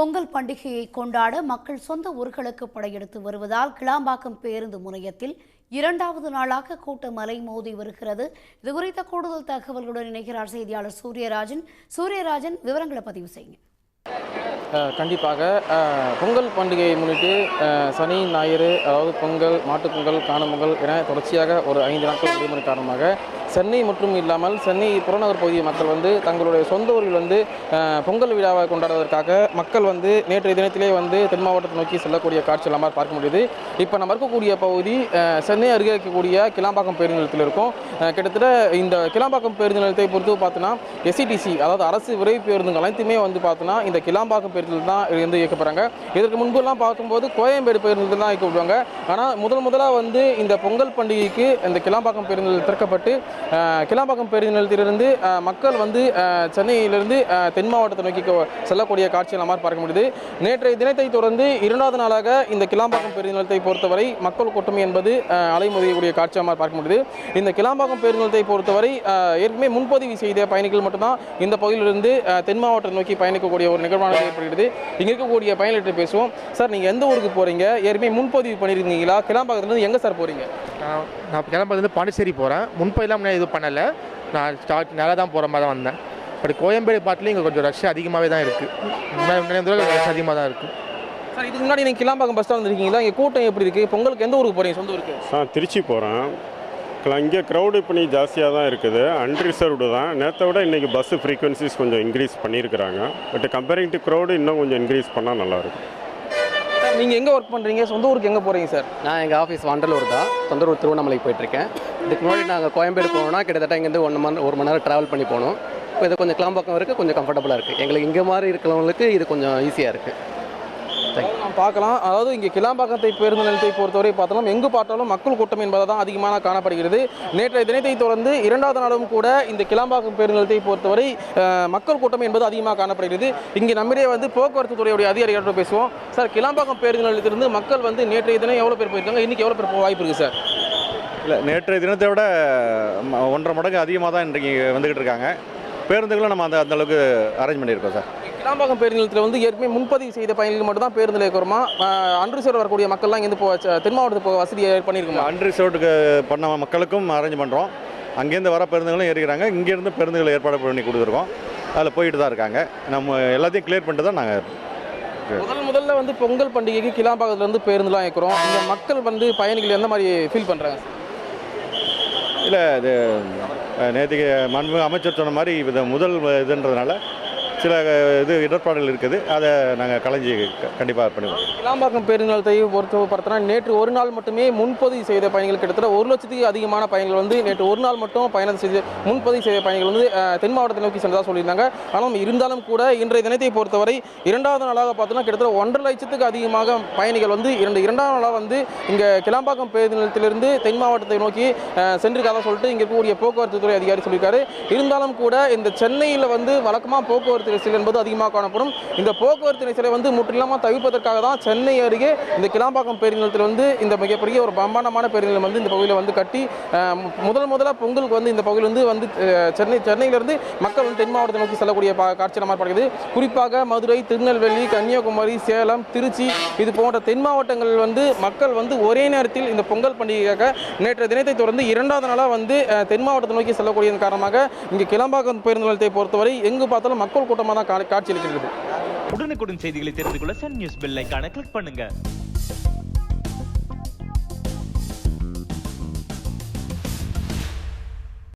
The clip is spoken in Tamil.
பொங்கல் பண்டிகையை கொண்டாட மக்கள் சொந்த ஊர்களுக்கு படையெடுத்து வருவதால் கிளாம்பாக்கம் பேருந்து முனையத்தில் இரண்டாவது நாளாக கூட்டம் மலை மோதி வருகிறது. இது குறித்த கூடுதல் தகவல்களுடன் இணைகிறார் செய்தியாளர் சூரியராஜன். சூரியராஜன் விவரங்களை பதிவு செய்யுங்க. கண்டிப்பாக. பொங்கல் பண்டிகையை முன்னிட்டு சனி ஞாயிறு அதாவது பொங்கல் மாட்டுப் பொங்கல் காணும் பொங்கல் என தொடர்ச்சியாக ஒரு ஐந்து நாட்கள் விடுமுறை காரணமாக சென்னை மற்றும் இல்லாமல் சென்னை புறநகர் பகுதி மக்கள் வந்து தங்களுடைய சொந்த ஊரில் வந்து பொங்கல் விழாவை கொண்டாடுவதற்காக மக்கள் வந்து நேற்றைய தினத்திலே வந்து தென் மாவட்டத்தை நோக்கி செல்லக்கூடிய காட்சி நம்ம பார்க்க முடியுது. இப்போ நம்ம இருக்கக்கூடிய பகுதி சென்னை அருகே இருக்கக்கூடிய கிளாம்பாக்கம் பேருந்து நிலையத்தில் இருக்கும். கிட்டத்தட்ட இந்த கிளாம்பாக்கம் பேருந்து நிலையத்தை பொறுத்து பார்த்தோன்னா எஸ்சிடிசி அதாவது அரசு விரைவு பேருந்துகள் அனைத்துமே வந்து பார்த்தோன்னா இந்த கிளாம்பாக்கம் பேருந்தில் தான் வந்து இயக்கப்படுறாங்க இதற்கு முன்பெல்லாம் பார்க்கும்போது கோயம்பேடு பேருந்தில் தான் இயக்கப்படுவாங்க ஆனால் முதல் முதலாக வந்து இந்த பொங்கல் பண்டிகைக்கு இந்த கிளாம்பாக்கம் பேருந்து திறக்கப்பட்டு கிளாம்பாக்கம் பேருந்து நிலையத்திலிருந்து மக்கள் வந்து சென்னையிலிருந்து தென் மாவட்டத்தை நோக்கி செல்லக்கூடிய காட்சிகள் நம்மால் பார்க்க முடியுது. நேற்றைய தினத்தை தொடர்ந்து இரண்டாவது நாளாக இந்த கிளாம்பாக்கம் பேருந்து நிலையத்தை பொறுத்தவரை மக்கள் கூட்டம் என்பது அஹ், காட்சியாக காட்சி நம்மால் பார்க்க முடியுது. இந்த கிளாம்பாக்கம் பேருந்து நிலையத்தை பொறுத்தவரை ஏற்கனவே முன்பதிவு செய்த பயணிகள் மட்டும்தான் இந்த பகுதியிலிருந்து தென் மாவட்டம் நோக்கி பயணிக்கக்கூடிய ஒரு நிகழ்வானது ஏற்படுகிறது. இங்கே இருக்கக்கூடிய பயணிகிட்ட பேசுவோம். சார் நீங்கள் எந்த ஊருக்கு போகிறீங்க ஏற்கனவே முன்பதிவு பண்ணியிருக்கீங்களா கிளாம்பாக்கத்துலேருந்து எங்கே சார் போகிறீங்க நான் நான் கிளம்புறது பாண்டிச்சேரி போகிறேன் முன்பதிலாம் முன்னாடி இது பண்ணலை. நான் ஸ்டார்ட் நல்லா தான் போகிற மாதிரி தான் வந்தேன். பட் கோயம்பேடு பாட்டில் இங்கே கொஞ்சம் ரஷ் அதிகமாகவே தான் இருக்குது ரஷ் அதிகமாக தான் இருக்குது சார் இதுக்கு முன்னாடி நீங்கள் கிளாம்பாக்கம் பஸ் ஸ்டாண்ட் வந்திருக்கீங்களா? இங்கே கூட்டம் எப்படி இருக்குது பொங்கலுக்கு எந்த ஊருக்கு போகிறீங்க சொந்த ஊருக்கு? நான் திருச்சி போகிறேன் இங்கே க்ரௌடு இப்போ நீ ஜாஸ்தியாக தான் இருக்குது. அன்ரிசர்வ்டு தான். நேற்றை விட இன்றைக்கி பஸ்ஸு ஃப்ரீக்வன்சிஸ் கொஞ்சம் இன்க்ரீஸ் பண்ணியிருக்கிறாங்க. பட் கம்பேரிங் டு க்ரௌடு இன்னும் கொஞ்சம் இன்க்ரீஸ் பண்ணால் நல்லாயிருக்கும் நீங்கள் எங்கே ஒர்க் பண்ணுறீங்க சொந்த ஊருக்கு எங்கே போகிறீங்க சார் நான் எங்கள் ஆஃபீஸ் வண்டலூர் தான். தொந்தரூர் திருவண்ணாமலைக்கு போயிட்டுருக்கேன். இதுக்கு முன்னாடி நாங்கள் கோயம்பேடு போனோம்னா கிட்டத்தட்ட இங்கேருந்து ஒன்று மணி ஒரு மணி நேரம் ட்ராவல் பண்ணி போகணும் இப்போ இது கொஞ்சம் கிளாம்பாக்கம் இருக்குது கொஞ்சம் கம்ஃபர்டபுளாக இருக்குது எங்களுக்கு இங்கே மாதிரி இருக்கிறவங்களுக்கு இது கொஞ்சம் ஈஸியாக இருக்குது பார்க்கலாம். அதாவது இங்கே கிளாம்பாக்கத்தை பேருந்து நிலையத்தை பொறுத்தவரை பார்த்தாலும் எங்கு பார்த்தாலும் மக்கள் கூட்டம் என்பது தான் அதிகமாக காணப்படுகிறது. நேற்றைய தினத்தை தொடர்ந்து இரண்டாவது நாளும் கூட இந்த கிளாம்பாக்கம் பேருந்து நிலையத்தை பொறுத்தவரை மக்கள் கூட்டம் என்பது அதிகமாக காணப்படுகிறது. இங்கே நம்மிடையே வந்து போக்குவரத்து துறையுடைய அதிகாரிகளோட பேசுவோம். சார் கிளாம்பாக்கம் பேருந்து நிலையத்திலிருந்து மக்கள் வந்து நேற்றைய தினம் எவ்வளோ பேர் போயிருக்காங்க? இன்றைக்கி எவ்வளோ பேர் போக வாய்ப்பு இருக்குது சார்? இல்லை நேற்றைய தினத்தை விட ஒன்றரை மடங்கு அதிகமாக தான் இன்றைக்கு வந்துக்கிட்டு இருக்காங்க. பேருந்துகளும் நம்ம அந்த அந்த அளவுக்கு அரேஞ்ச் பண்ணியிருக்கோம் சார். கிளாம்பாக்கம் பேருந்து நிலையத்தில் வந்து ஏற்கனவே முன்பதிவு செய்த பயணிகள் மட்டும் தான் பேருந்தில் இருக்கிறோமா அன்ரிசர்வ் வரக்கூடிய மக்கள்லாம் இங்கேருந்து போ தென் மாவட்டத்துக்கு போக வசதி பண்ணியிருக்கோமா? அன்ரிசர்வ்டுக்கு பண்ண மக்களுக்கும் அரேஞ்ச் பண்ணுறோம் அங்கேருந்து வர பேருந்துகளும் ஏறிக்கிறாங்க. இங்கேருந்து பேருந்துகள் ஏற்பாடு பண்ணி கொடுத்துருக்கோம். அதில் போயிட்டு தான் இருக்காங்க. நம்ம எல்லாத்தையும் கிளியர் பண்ணிட்டு தான் நாங்கள் முதல் முதல்ல வந்து பொங்கல் பண்டிகைக்கு கிளாம்பாக்கத்துல இருந்து பேருந்துலாம் இயக்குறோம். இந்த மக்கள் வந்து பயணிகள் எந்த மாதிரி ஃபீல் பண்றாங்க? இல்லை இது நேற்றுக்கு மாண்புமிகு அமைச்சர் சொன்ன மாதிரி இது முதல் இதுன்றதுனால சில இது இடர்பாடுகள் இருக்குது. அதை நாங்கள் கலைஞ்சி கண்டிப்பாக பண்ணுவோம் கிளாம்பாக்கம் பேருந்து நிலையத்தை பொறுத்த பார்த்தோன்னா நேற்று ஒரு நாள் மட்டுமே முன்பதிவு செய்த பயணிகள் கிட்டத்தட்ட ஒரு லட்சத்துக்கு அதிகமான பயணிகள் வந்து நேற்று ஒரு நாள் மட்டும் பயணம் செய்து முன்பதிவு செய்த பயணிகள் வந்து தென் மாவட்டத்தை நோக்கி சென்றதாக சொல்லியிருந்தாங்க. ஆனால் இருந்தாலும் கூட இன்றைய தினத்தை பொறுத்தவரை இரண்டாவது நாளாக பார்த்தோன்னா கிட்டத்தட்ட ஒன்றரை லட்சத்துக்கு அதிகமாக பயணிகள் வந்து இரண்டு இரண்டாவது நாளாக வந்து இங்கே கிளாம்பாக்கம் பேருந்து நிலையத்திலிருந்து தென் மாவட்டத்தை நோக்கி சென்றிருக்காதான் சொல்லிட்டு இங்கே இருக்கக்கூடிய போக்குவரத்து துறை அதிகாரி சொல்லியிருக்காரு. இருந்தாலும் கூட இந்த சென்னையில் வந்து வழக்கமாக போக்குவரத்து நெரிசல் என்பது அதிகமாக காணப்படும். இந்த போக்குவரத்து நெரிசலை வந்து முற்றிலுமாக தவிர்ப்பதற்காக தான் சென்னை அருகே இந்த கிளாம்பாக்கம் பேருந்து நிலையத்தில் வந்து இந்த மிகப்பெரிய ஒரு பிரம்மாண்டமான பேருந்து நிலையம் வந்து இந்த பகுதியில் வந்து கட்டி முதல் முதலாக பொங்கலுக்கு வந்து இந்த பகுதியில் வந்து வந்து சென்னை சென்னையிலிருந்து மக்கள் வந்து தென் மாவட்டத்தை நோக்கி செல்லக்கூடிய பா- காட்சி நம்ம பார்க்கிறது குறிப்பாக மதுரை திருநெல்வேலி கன்னியாகுமரி சேலம் திருச்சி இது போன்ற தென் மாவட்டங்களில் வந்து மக்கள் வந்து ஒரே நேரத்தில் இந்த பொங்கல் பண்டிகைக்காக நேற்றைய தினத்தை தொடர்ந்து இரண்டாவது நாளாக வந்து தென் மாவட்டத்தை நோக்கி செல்லக்கூடியதன் காரணமாக இங்கே கிளம்பாக்கம் பேருந்து நிலையத்தை பொறுத்தவரை எங்கு பார்த்தாலும் மக்கள் தான் கா- காட்சியளிக்கிறது உடனுக்குடன் செய்திகளை தெரிந்து கொள்ள சன் நியூஸ் பெல் ஐக்கான கிளிக் பண்ணுங்க.